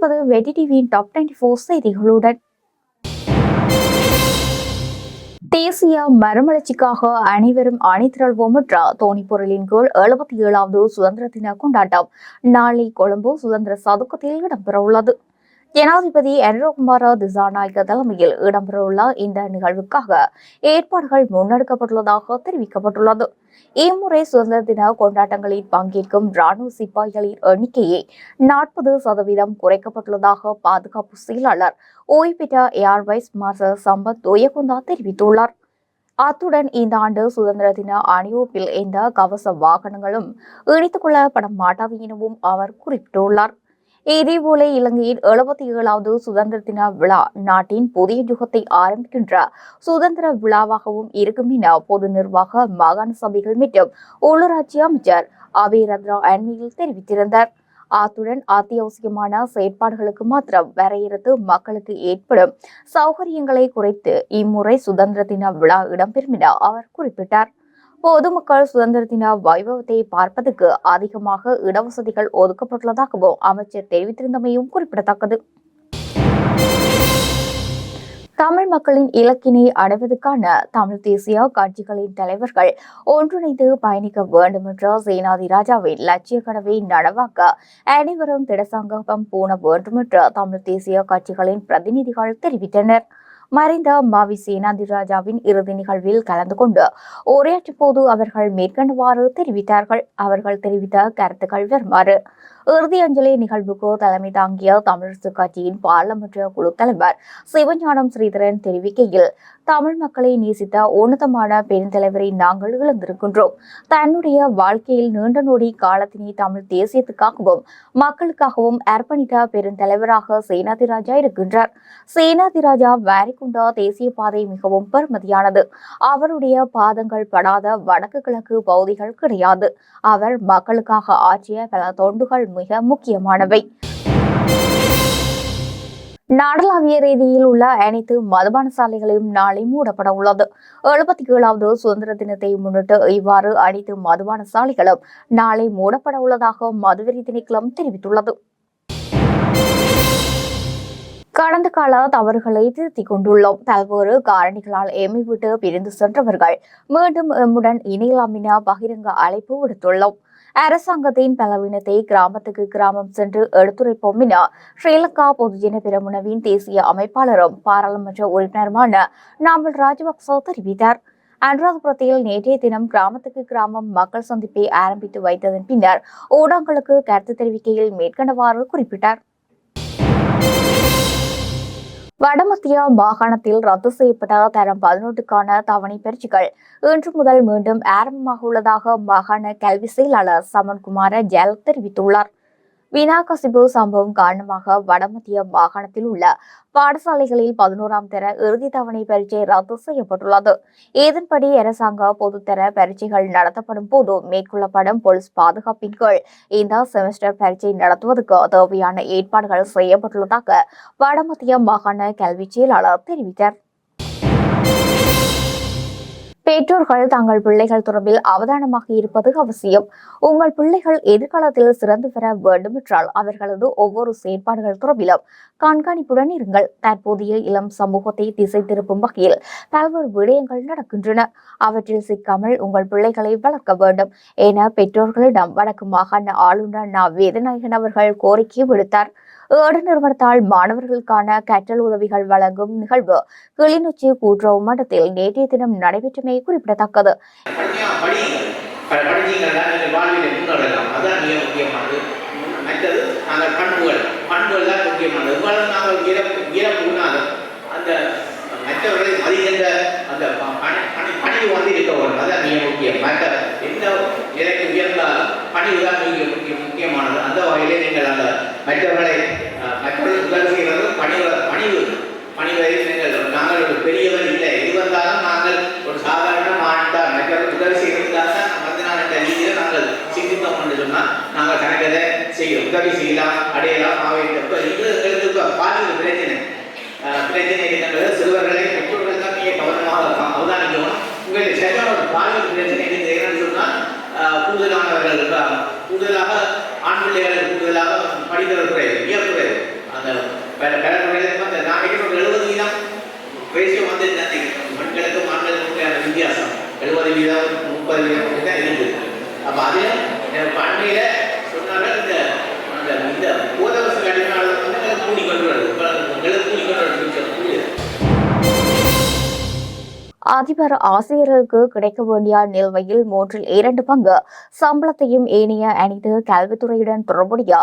இணைந்திருப்பது வெடி டிவியின் டாப் டுவெண்ட்டி ஃபோர் செய்திகளுடன். தேசிய மறுமலர்ச்சிக்காக அனைவரும் அணிதிரள்வோம் என்ற தோணிப்பொருளின் கீழ் எழுபத்தி ஏழாவது சுதந்திர தின கொண்டாட்டம். நாளை கொழும்பு சுதந்திர சதுக்கத்தில் இடம்பெறவுள்ளது. ஜனாதிபதி அனுரகுமார திசாநாயக தலைமையில் இடம்பெறவுள்ள இந்த நிகழ்வுக்காக ஏற்பாடுகள் முன்னெடுக்கப்பட்டுள்ளதாக தெரிவிக்கப்பட்டுள்ளது. இம்முறை சுதந்திர தின கொண்டாட்டங்களில் பங்கேற்கும் ராணுவ சிப்பாய்களின் எண்ணிக்கையை நாற்பது சதவீதம் குறைக்கப்பட்டுள்ளதாக பாதுகாப்பு செயலாளர் ஓய்வு பெற்ற ஏர்வைஸ் மார்ஷல் சம்பத் துயகுந்தா தெரிவித்துள்ளார். அத்துடன் இந்த ஆண்டு சுதந்திர தின அணிவகுப்பில் எந்த கவச வாகனங்களும் இணைத்துக் கொள்ளப்பட மாட்டாது எனவும் அவர் குறிப்பிட்டுள்ளார். இதேபோல இலங்கையின் எழுபத்தி ஏழாவது சுதந்திர தின விழா நாட்டின் புதிய யுகத்தை ஆரம்பிக்கின்ற சுதந்திர விழாவாகவும் இருக்கும் என பொது நிர்வாக மாகாண சபைகள் மற்றும் உள்ளூராட்சி அமைச்சர் அபிரத்ரா அண்மையில் தெரிவித்திருந்தார். அத்துடன் அத்தியாவசியமான செயற்பாடுகளுக்கு மாத்திரம் வரையறுத்து மக்களுக்கு ஏற்படும் சௌகரியங்களை குறைத்து இம்முறை சுதந்திர தின விழா இடம்பெறும் என அவர் குறிப்பிட்டார். பொதுமக்கள் சுதந்திர தின வைபவத்தை பார்ப்பதற்கு அதிகமாக இடவசதிகள் ஒதுக்கப்பட்டுள்ளதாகவும் அமைச்சர் தெரிவித்திருந்தமையும் குறிப்பிடத்தக்கது. தமிழ் மக்களின் இலக்கினை அடைவதற்கான தமிழ் தேசிய கட்சிகளின் தலைவர்கள் ஒன்றிணைந்து பயணிக்க வேண்டும் என்ற சேனாதி ராஜாவின் லட்சிய கனவை நனவாக்க அனைவரும் திடசங்கம் பூண வேண்டும் என்று தமிழ் தேசிய கட்சிகளின் பிரதிநிதிகள் தெரிவித்தனர். மறைந்த மாவி சேனாதிராஜாவின் இறுதி நிகழ்வில் கலந்து கொண்டு உரையாற்றும் போது அவர்கள் மேற்கண்டவாறு தெரிவித்தார்கள். அவர்கள் தெரிவித்த கருத்துக்கள் வருமாறு இறுதி அஞ்சலி நிகழ்வுக்கு தலைமை தாங்கிய தமிழரசு கட்சியின் பாராளுமன்ற குழு தலைவர் சிவஞானம் ஸ்ரீதரன் தெரிவிக்கையில் தமிழ் மக்களை நேசித்த உன்னதமான பெருந்தலைவரை நாங்கள் இழந்திருக்கின்றோம். தன்னுடைய வாழ்க்கையில் நீண்ட நொடி காலத்தினை தமிழ் தேசியத்துக்காகவும் மக்களுக்காகவும் அர்ப்பணித்த பெருந்தலைவராக சேனாதிராஜா இருக்கின்றார். சேனாதிராஜா வாரிக்குண்டா தேசிய பாதை மிகவும் பெருமதியானது. அவருடைய பாதங்கள் படாத வடக்கு கிழக்கு பகுதிகள் கிடையாது. அவர் மக்களுக்காக ஆற்றிய பல தொண்டுகள் மிக முக்கியமானவை. நாடளாவிய ரீதியில் உள்ள அனைத்து மதுபான சாலைகளையும் நாளை மூடப்பட உள்ளது. எழுபத்தி ஏழாவது சுதந்திர தினத்தை முன்னிட்டு இவ்வாறு அனைத்து மதுபான சாலைகளும் நாளை மூடப்பட உள்ளதாக மதுவெறி திணைக்களம் தெரிவித்துள்ளது. கடந்த கால தவறுகளை திருத்திக் கொண்டுள்ளோம். பல்வேறு காரணிகளால் எம்மை விட்டு பிரிந்து சென்றவர்கள் மீண்டும் எம்முடன் இணையலாம் என பகிரங்க அழைப்பு விடுத்துள்ளோம். அரசாங்கத்தின் பலவீனத்தை கிராமத்துக்கு கிராமம் சென்று எடுத்துரைப்போம் என ஸ்ரீலங்கா பொதுஜன பெரமுனவின் தேசிய அமைப்பாளரும் பாராளுமன்ற உறுப்பினருமான நாமல் ராஜபக்சோ தெரிவித்தார். அனுராதபுரத்தில் நேற்றைய தினம் கிராமத்துக்கு கிராமம் மக்கள் சந்திப்பை ஆரம்பித்து வைத்ததன் பின்னர் ஊடகங்களுக்கு கருத்து தெரிவிக்கையில் மேற்கண்டவாறு குறிப்பிட்டார். வடமத்திய மாகாணத்தில் ரத்து செய்யப்பட்ட தரம் பதினொன்றுக்கான தவணை பயிற்சிகள். இன்று முதல் மீண்டும் ஆரம்பமாக உள்ளதாக மாகாண கல்வி செயலாளர் சமன்குமார ஜெயல் தெரிவித்துள்ளார். வினா கசிப்பு சம்பவம் காரணமாக வடமத்திய மாகாணத்தில் உள்ள பாடசாலைகளில் பதினோராம் தர இறுதி தவணை பரீட்சை ரத்து செய்யப்பட்டுள்ளது. இதன்படி அரசாங்க பொதுத்தர பரீட்சைகள் நடத்தப்படும் போது மேற்கொள்ளப்படும் போலீஸ் பாதுகாப்பின் கீழ் இந்த செமஸ்டர் பரீட்சை நடத்துவதற்கு தேவையான ஏற்பாடுகள் செய்யப்பட்டுள்ளதாக வடமத்திய மாகாண கல்வி செயலாளர் தெரிவித்தார். பெற்றோர்கள் தங்கள் பிள்ளைகள் தொடர்பில் அவதானமாக இருப்பது அவசியம். உங்கள் பிள்ளைகள் எதிர்காலத்தில் சிறந்து பெற வேண்டும் என்றால் அவர்களது ஒவ்வொரு செயற்பாடுகள் தொடர்பிலும் கண்காணிப்புடன் இருங்கள். தற்போதைய இளம் சமூகத்தை திசை திருப்பும் வகையில் பல்வேறு விடயங்கள் நடக்கின்றன. அவற்றில் சிக்காமல் உங்கள் பிள்ளைகளை வளர்க்க வேண்டும் என பெற்றோர்களிடம் வடக்கு மாகாண ஆளுநர் நா. வேதநாயகன் அவர்கள் கோரிக்கை விடுத்தார். ஏடு நிறுவனத்தால் மாணவர்களுக்கான கற்றல் உதவிகள் வழங்கும் நிகழ்வு கிளிநொச்சி கூட்டுறவு மட்டத்தில் நேற்றைய தினம் நடைபெற்றமை குறிப்பிடத்தக்கது. மற்றவர்களை மதிக்கின்ற அந்த பணி பணிவு வந்து இருக்க வேண்டும். அதான் மிக முக்கியம். மற்ற எந்த நிலைக்கு உயர்ந்தாலும் பணிவு தான் மிக அந்த வகையிலே நீங்கள் அந்த மற்றவர்களை அஹ், மற்றவர்களுக்கு உதவி செய்கிறது பணிவு பணிவு பணிவரை நீங்கள் நாங்கள் ஒரு பெரியவர் இல்லை. எது வந்தாலும் நாங்கள் ஒரு சாதாரண மாட்டார் மற்றவர்கள் உதவி செய்வதற்காக வந்து நான் ரீதியில் நாங்கள் சிந்தித்தோம் என்று சொன்னால் நாங்கள் கணக்கதை செய்ய உதவி செய்யலாம் அடையலாம் அவை இது எங்களுக்கு இப்போ பிரச்சனை. பிரச்சனை இருக்கின்றது. சிறுவர்களை பெற்றோர்கள் தான் நீங்கள் கவனமாக இருக்கலாம் அவதானிக்கணும் உங்களுக்கு சரியான ஒரு பாலியல் பிரச்சனை இருக்குது என்னன்னு சொன்னால் கூடுதலானவர்கள் கூடுதலாக ஆண் பிள்ளைகள் கூடுதலாக படிக்கிற துறை இயற்குறை அந்த நான் ஒரு எழுபது வீதம். ரேஷியோ வந்து பெண்களுக்கும் ஆண்களுக்கும் வித்தியாசம். எழுபது வீதம் முப்பது வீதம் தான் இருக்குது அப்போ அதில் பண்டையில் அதிபர் ஆசிரியர்களுக்கு கிடைக்க வேண்டிய நிலுவையில் மூன்றில் இரண்டு பங்கு சம்பளத்தையும் ஏனைய அனைத்து கல்வித்துறையுடன் தொடர்புடைய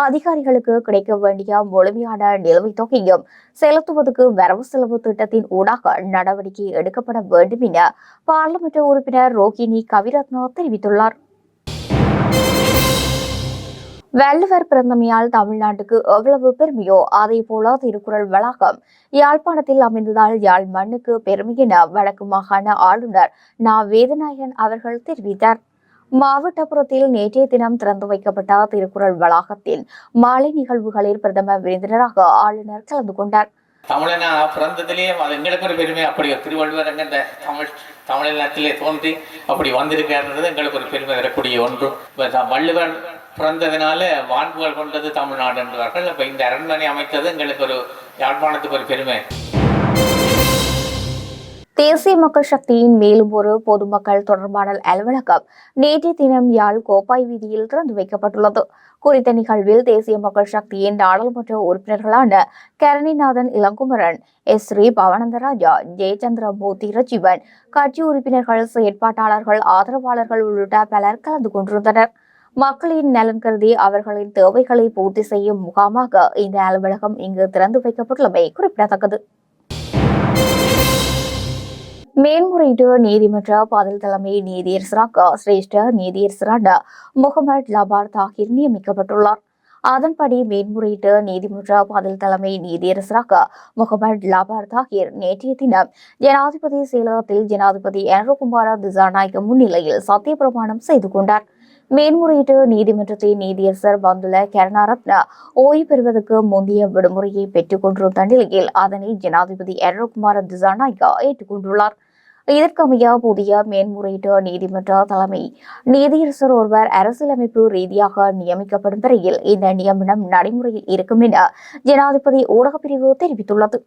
அதிகாரிகளுக்கு கிடைக்க வேண்டிய முழுமையான நிலுவைத் தொகையும் செலுத்துவதற்கு வரவு செலவு திட்டத்தின் ஊடாக நடவடிக்கை எடுக்கப்பட வேண்டும் என பார்லிமெண்ட் உறுப்பினர் ரோஹிணி கவிரத்னா தெரிவித்துள்ளார். வள்ளுவர் பிறந்தமையால் தமிழ்நாட்டுக்கு எவ்வளவு பெருமையோ அதே போல திருக்குறள் வளாகம் யாழ்ப்பாணத்தில் அமைந்ததால் யாழ் மண்ணுக்கு பெருமை என வடக்கு மாகாண ஆளுநர் நா. வேதநாயகன் அவர்கள் தெரிவித்தார். மாவட்டபுரத்தில் நேற்றைய தினம் திறந்து வைக்கப்பட்ட திருக்குறள் வளாகத்தில் மாலை நிகழ்வுகளில் பிரதம விருந்தினராக ஆளுநர் கலந்து கொண்டார். தமிழனா பிறந்ததிலேயே அது எங்களுக்கு ஒரு பெருமை அப்படி திருவள்ளுவர் எங்க இந்த தமிழ் தமிழினத்திலே தோன்றி அப்படி வந்திருக்கிறது எங்களுக்கு ஒரு பெருமை தரக்கூடிய ஒன்று. வள்ளுவர் பிறந்ததினால வான்புகள் கொண்டது தமிழ்நாடு என்றார்கள் அப்ப இந்த அரண்மனை அமைத்தது எங்களுக்கு ஒரு யாழ்ப்பாணத்துக்கு ஒரு பெருமை. தேசிய மக்கள் சக்தியின் மேலும் ஒரு பொதுமக்கள் தொடர்பாடல் அலுவலகம் நேற்றைய தினம் யாழ் கோப்பாய் வீதியில் திறந்து வைக்கப்பட்டுள்ளது. குறித்த நிகழ்வில் தேசிய மக்கள் சக்தியின் நாடாளுமன்ற உறுப்பினர்களான கரணிநாதன் இளங்குமரன் எஸ் ஸ்ரீ பவனந்தராஜா ஜெயச்சந்திரமூர்த்தி ரஜீவன் கட்சி உறுப்பினர்கள் செயற்பாட்டாளர்கள் ஆதரவாளர்கள் உள்ளிட்ட பலர் கலந்து கொண்டிருந்தனர். மக்களின் நலன் கருதி அவர்களின் தேவைகளை பூர்த்தி செய்யும் முகாமாக இந்த அலுவலகம் இங்கு திறந்து வைக்கப்பட்டுள்ளமை குறிப்பிடத்தக்கது. மேன்முறையீட்டு நீதிமன்ற பதில் தலைமை நீதியரசராக சிரேஷ்ட நீதியரசரான முகமது லபார் தாகிர் நியமிக்கப்பட்டுள்ளார். அதன்படி மேன்முறையீட்டு நீதிமன்ற பதில் தலைமை நீதியரசராக முகமது லபார் தாகிர் நேற்றைய தினம் ஜனாதிபதி செயலகத்தில் ஜனாதிபதி எனருகுமார திசாநாயக்க முன்னிலையில் சத்தியப்பிரமாணம் செய்து கொண்டார். மேன்முறையீட்டு நீதிமன்றத்தின் நீதியரசர் வந்துள்ள கருணாரத்னா ஓய்வு பெறுவதற்கு முந்தைய விடுமுறையை பெற்றுக் கொண்டிருந்த நிலையில் அதனை ஜனாதிபதி எனருகுமார திசாநாயக்கா ஏற்றுக்கொண்டுள்ளார். இதற்கமைய புதிய மேன்முறையீட்டு நீதிமன்ற தலைமை நீதியரசர் ஒருவர் அரசியலமைப்பு ரீதியாக நியமிக்கப்படும் வரையில் இந்த நியமனம் நடைமுறையில் இருக்கும் என ஜனாதிபதி ஊடகப் பிரிவு தெரிவித்துள்ளது.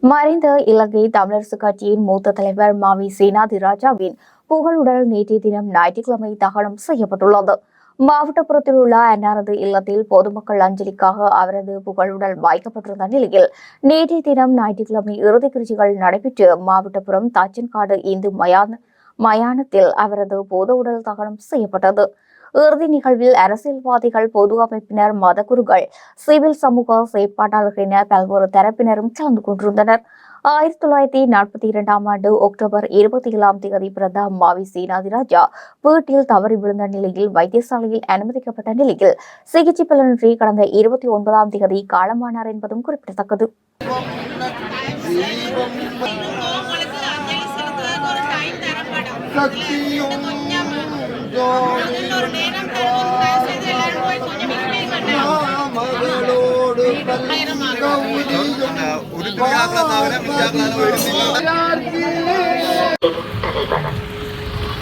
மறைந்த இலங்கை தமிழரசு கட்சியின் மூத்த தலைவர் மாவி சேனாதி ராஜாவின் புகழுடல் நேற்றைய தினம் ஞாயிற்றுக்கிழமை தகனம் செய்யப்பட்டுள்ளது. மாவட்டப்புறத்தில் உள்ள அன்னாரது இல்லத்தில் பொதுமக்கள் அஞ்சலிக்காக அவரது புகழுடல் வாய்க்கப்பட்டிருந்த நிலையில் நேற்றைய தினம் ஞாயிற்றுக்கிழமை இறுதி கிருச்சிகள் நடைபெற்று மாவட்டப்புறம் தாச்சன்காடு இந்து மயான மயானத்தில் அவரது பொது உடல் தகனம் செய்யப்பட்டது. இறுதி நிகழ்வில் அரசியல்வாதிகள் பொது அமைப்பினர் மதகுருகள் சிவில் சமூக செயற்பாட்டாளர்கள் என பல்வேறு தரப்பினரும் கலந்து கொண்டிருந்தனர். ஆயிரத்தி தொள்ளாயிரத்தி நாற்பத்தி இரண்டாம் ஆண்டு அக்டோபர் இருபத்தி ஏழாம் தேதி பிறந்த மாவி சீனாதிராஜா வீட்டில் தவறி விழுந்த நிலையில் வைத்தியசாலையில் அனுமதிக்கப்பட்ட நிலையில் சிகிச்சை பலனின்றி கடந்த இருபத்தி ஒன்பதாம் தேதி காலமானார் என்பதும் குறிப்பிடத்தக்கது. மகளோடு கௌதியும்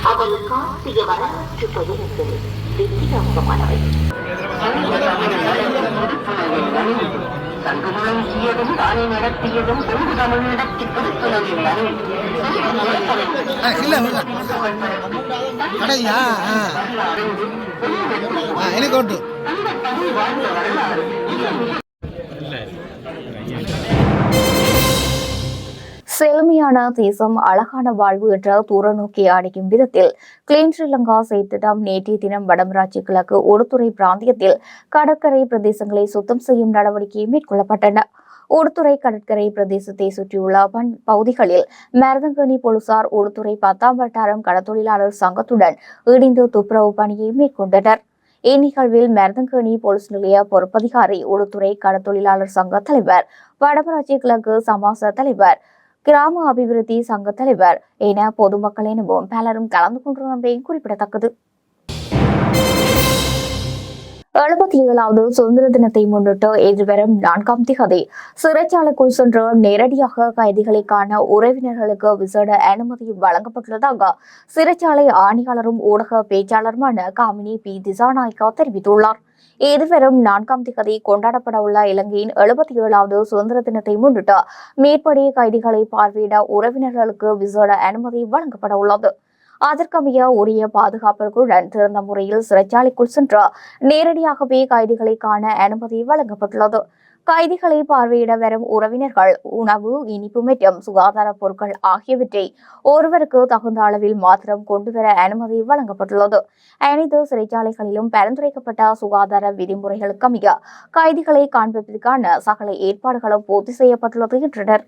அவள் கார்த்திகை வரலாற்று பயணத்தில் வெற்றிகரமானவை சங்கமுழங்கியதும் தானே நடத்தியதும் பொழுது தமிழிடத்தி கொடுத்துணவில்லை இல்ல இல்ல கடையா எனக்கு செழுமையான தேசம் அழகான வாழ்வு என்ற தூர நோக்கி அடைக்கும் விதத்தில் கிளீன் ஸ்ரீலங்கா செயற்திட்டம் நேற்றைய தினம் வடமராட்சி கிழக்கு ஒடுத்துறை பிராந்தியத்தில் கடற்கரை பிரதேசங்களை சுத்தம் செய்யும் நடவடிக்கை மேற்கொள்ளப்பட்டன. ஒடுத்துறை கடற்கரை பிரதேசத்தை சுற்றியுள்ள பன் பகுதிகளில் மருதங்கனி போலீசார் ஒடுத்துறை பத்தாம் வட்டாரம் கடத்தொழிலாளர் சங்கத்துடன் இணைந்து துப்புரவு பணியை மேற்கொண்டனர். இந்நிகழ்வில் மருதங்கனி போலீஸ் நிலைய பொறுப்பதிகாரி உடுத்துறை கடத்தொழிலாளர் சங்க தலைவர் வடமராட்சி கிழக்கு சமாச தலைவர் கிராம அபிவிருத்தி சங்க தலைவர். என பொதுமக்கள் எனவும் பலரும் கலந்து கொண்டிருந்தமை குறிப்பிடத்தக்கது. எழுபத்தி ஏழாவது சுதந்திர தினத்தை முன்னிட்டு எதிர்வரும் நான்காம் திகதி சிறைச்சாலைக்குள் சென்று நேரடியாக கைதிகளை காண உறவினர்களுக்கு விசேட அனுமதி வழங்கப்பட்டுள்ளதாக சிறைச்சாலை ஆணையாளரும் ஊடக பேச்சாளருமான காமினி பி. திசாநாயக்கா தெரிவித்துள்ளார். எதிர்வரும் நான்காம் திகதி கொண்டாடப்பட உள்ள இலங்கையின் எழுபத்தி ஏழாவது சுதந்திர தினத்தை முன்னிட்டு மேற்படி கைதிகளை பார்வையிட உறவினர்களுக்கு விசேட அனுமதி வழங்கப்பட உள்ளது அதற்கமைய உரிய பாதுகாப்புகளுடன் திறந்த முறையில் சிறைச்சாலைக்குள் சென்று நேரடியாகவே கைதிகளை காண அனுமதி வழங்கப்பட்டுள்ளது. கைதிகளை பார்வையிட வரும் உறவினர்கள் உணவு இனிப்பு மற்றும் சுகாதார பொருட்கள் ஆகியவற்றை ஒருவருக்கு தகுந்த அளவில் மாத்திரம் கொண்டுவர அனுமதி வழங்கப்பட்டுள்ளது. அனைத்து சிறைச்சாலைகளிலும் பரிந்துரைக்கப்பட்ட சுகாதார விதிமுறைகளுக்கு அமைய கைதிகளை காண்பிப்பதற்கான சகல ஏற்பாடுகளும் பூர்த்தி செய்யப்பட்டுள்ளது என்றனர்.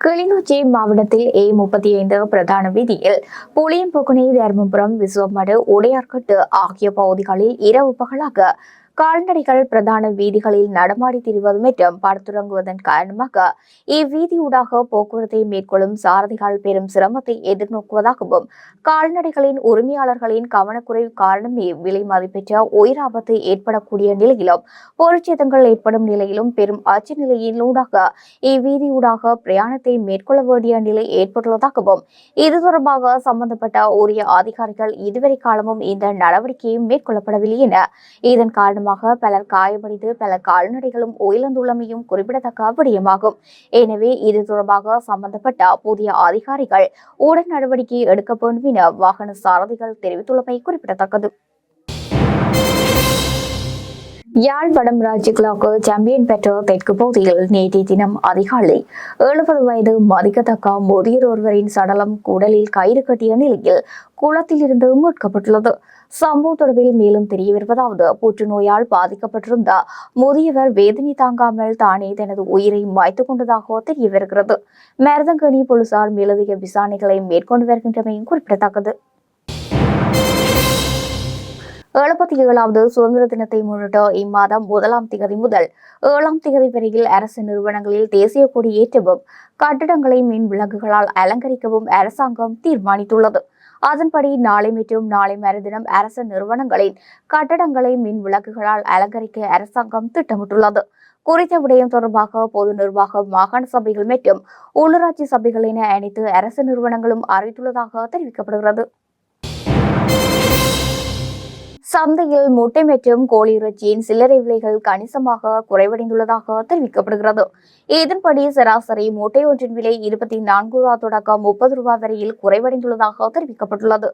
கிளிநொச்சி மாவட்டத்தில் ஏ முப்பத்தி ஐந்து பிரதான வீதியில் புளியம்பொக்குனை தர்மபுரம் விசுவமடு உடையார்கட்டு ஆகிய பகுதிகளில் இரவு பகலாக கால்நடைகள் பிரதான வீதிகளில் நடமாடி திரிவது மற்றும் படுத்துறங்குவதன் காரணமாக இவ்வீதியூடாக போக்குவரத்தை மேற்கொள்ளும் சாரதிகள் பெரும் சிரமத்தை எதிர்நோக்குவதாகவும் கால்நடைகளின் உரிமையாளர்களின் கவனக்குறைவு காரணமே விலை மதிப்பெற்ற உயிர் ஆபத்து ஏற்படக்கூடிய நிலையிலும் பொருட்சேதங்கள் ஏற்படும் நிலையிலும் பெரும் அச்ச நிலையிலூடாக இவ்வீதியூடாக பிரயாணத்தை மேற்கொள்ள வேண்டிய நிலை ஏற்பட்டுள்ளதாகவும் இது தொடர்பாக சம்பந்தப்பட்ட உரிய அதிகாரிகள் இதுவரை காலமும் இந்த நடவடிக்கையும் மேற்கொள்ளப்படவில்லை என இதன் காரணம் காரணமாக பலர் காயமடைந்து பல கால்நடைகளும் உயிரிழந்துள்ளமையும் குறிப்பிடத்தக்க விடயமாகும். எனவே இது தொடர்பாக சம்பந்தப்பட்ட புதிய அதிகாரிகள் உடன் நடவடிக்கை எடுக்க வேண்டும் என வாகன சாரதிகள் தெரிவித்துள்ளமை குறிப்பிடத்தக்கது. யாழ் வடம் ராஜ்யங்களாக சாம்பியன் பெற்ற தெற்கு பகுதியில் நேற்றைய தினம் அதிகாலை எழுபது வயது மதிக்கத்தக்க முதியோர் ஒருவரின் சடலம் குடலில் கயிறு கட்டிய நிலையில் குளத்தில் இருந்து மீட்கப்பட்டுள்ளது. சம்பவம் தொடர்பில் மேலும் தெரிய வருவதாவது புற்றுநோயால் பாதிக்கப்பட்டிருந்த முதியவர் வேதனை தாங்காமல் தானே தனது உயிரை மாய்த்துக் கொண்டதாக தெரிய வருகிறது மருதங்கனி போலீசார் மேலதிக விசாரணைகளை மேற்கொண்டு வருகின்றமையும் குறிப்பிடத்தக்கது. எழுபத்தி ஏழாவது சுதந்திர தினத்தை முன்னிட்டு இம்மாதம் முதலாம் திகதி முதல் ஏழாம் திகதி வரையில் அரசு நிறுவனங்களில் தேசிய கொடி ஏற்றவும் கட்டிடங்களை மின் விளக்குகளால் அலங்கரிக்கவும் அரசாங்கம் தீர்மானித்துள்ளது. அதன்படி நாளை மற்றும் நாளை மறுதினம் அரசு நிறுவனங்களின் கட்டடங்களை மின் விளக்குகளால் அலங்கரிக்க அரசாங்கம் திட்டமிட்டுள்ளது. குறித்த விடயம் தொடர்பாக பொது நிர்வாகம் மாகாண சபைகள் மற்றும் உள்ளூராட்சி சபைகள் என அனைத்து அரசு நிறுவனங்களும் அறிவித்துள்ளதாக தெரிவிக்கப்படுகிறது. சந்தையில் முட்டை மற்றும் கோழி இறைச்சியின் சில்லறை விலைகள் கணிசமாக குறைவடைந்துள்ளதாக தெரிவிக்கப்படுகிறது. இதன்படி சராசரி முட்டை ஒன்றின் விலை இருபத்தி நான்கு ரூபா தொடக்கம் முப்பது ரூபாய் வரையில் குறைவடைந்துள்ளதாக தெரிவிக்கப்பட்டுள்ளது.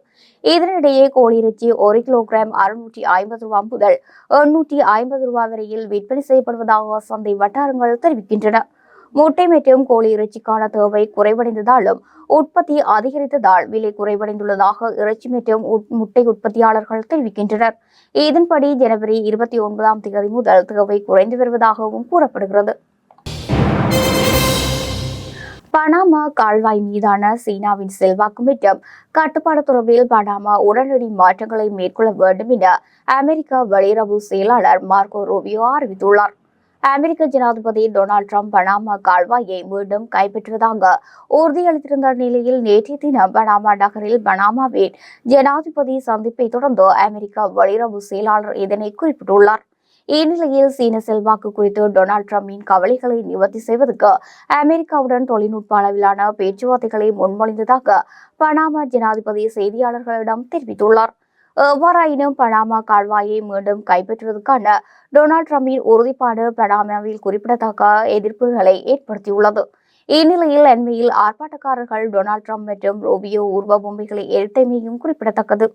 இதனிடையே கோழி இறைச்சி ஒரு கிலோகிராம் அறுநூற்றி ஐம்பது ரூபாய் முதல் எண்ணூற்றி ஐம்பது ரூபாய் வரையில் விற்பனை செய்யப்படுவதாக சந்தை வட்டாரங்கள் தெரிவிக்கின்றன. முட்டை மற்றும் கோழி இறைச்சிக்கான தேவை குறைவடைந்ததாலும் உற்பத்தி அதிகரித்ததால் விலை குறைவடைந்துள்ளதாக இறைச்சி மற்றும் முட்டை உற்பத்தியாளர்கள் தெரிவிக்கின்றனர். இதன்படி ஜனவரி இருபத்தி ஒன்பதாம் தேதி முதல் தேவை குறைந்து வருவதாகவும் கூறப்படுகிறது. பனாமா கால்வாய் மீதான சீனாவின் செல்வாக்கு மற்றும் கட்டுப்பாடு தொடர்பில் பனாமா உடனடி மாற்றங்களை மேற்கொள்ள வேண்டும் என அமெரிக்க வெளியுறவு செயலாளர் மார்கோ ரூபியோ அறிவித்துள்ளார். அமெரிக்க ஜனாதிபதி டொனால்டு ட்ரம்ப் பனாமா கால்வாயை மீண்டும் கைப்பற்றுவதாக உறுதியளித்திருந்த நிலையில் நேற்றைய தினம் பனாமா நகரில் பனாமாவின் ஜனாதிபதி சந்திப்பை தொடர்ந்து அமெரிக்க வெளியுறவு செயலாளர் இதனை குறிப்பிட்டுள்ளார். இந்நிலையில் சீன செல்வாக்கு குறித்து டொனால்ட் ட்ரம்பின் கவலைகளை நிவர்த்தி செய்வதற்கு அமெரிக்காவுடன் தொழில்நுட்ப அளவிலான பேச்சுவார்த்தைகளை முன்மொழிந்ததாக பனாமா ஜனாதிபதி செய்தியாளர்களிடம் தெரிவித்துள்ளார். எவ்வாறாயினும் பனாமா கால்வாயை மீண்டும் கைப்பற்றுவதற்கான டொனால்ட் ட்ரம்பின் உறுதிப்பாடு பனாமாவில் குறிப்பிடத்தக்க எதிர்ப்புகளை ஏற்படுத்தியுள்ளது. இந்நிலையில் அண்மையில் ஆர்ப்பாட்டக்காரர்கள் டொனால்ட் ட்ரம்ப் மற்றும் ரோபியோ உருவ பொம்மைகளை எரித்தமையும் குறிப்பிடத்தக்கது.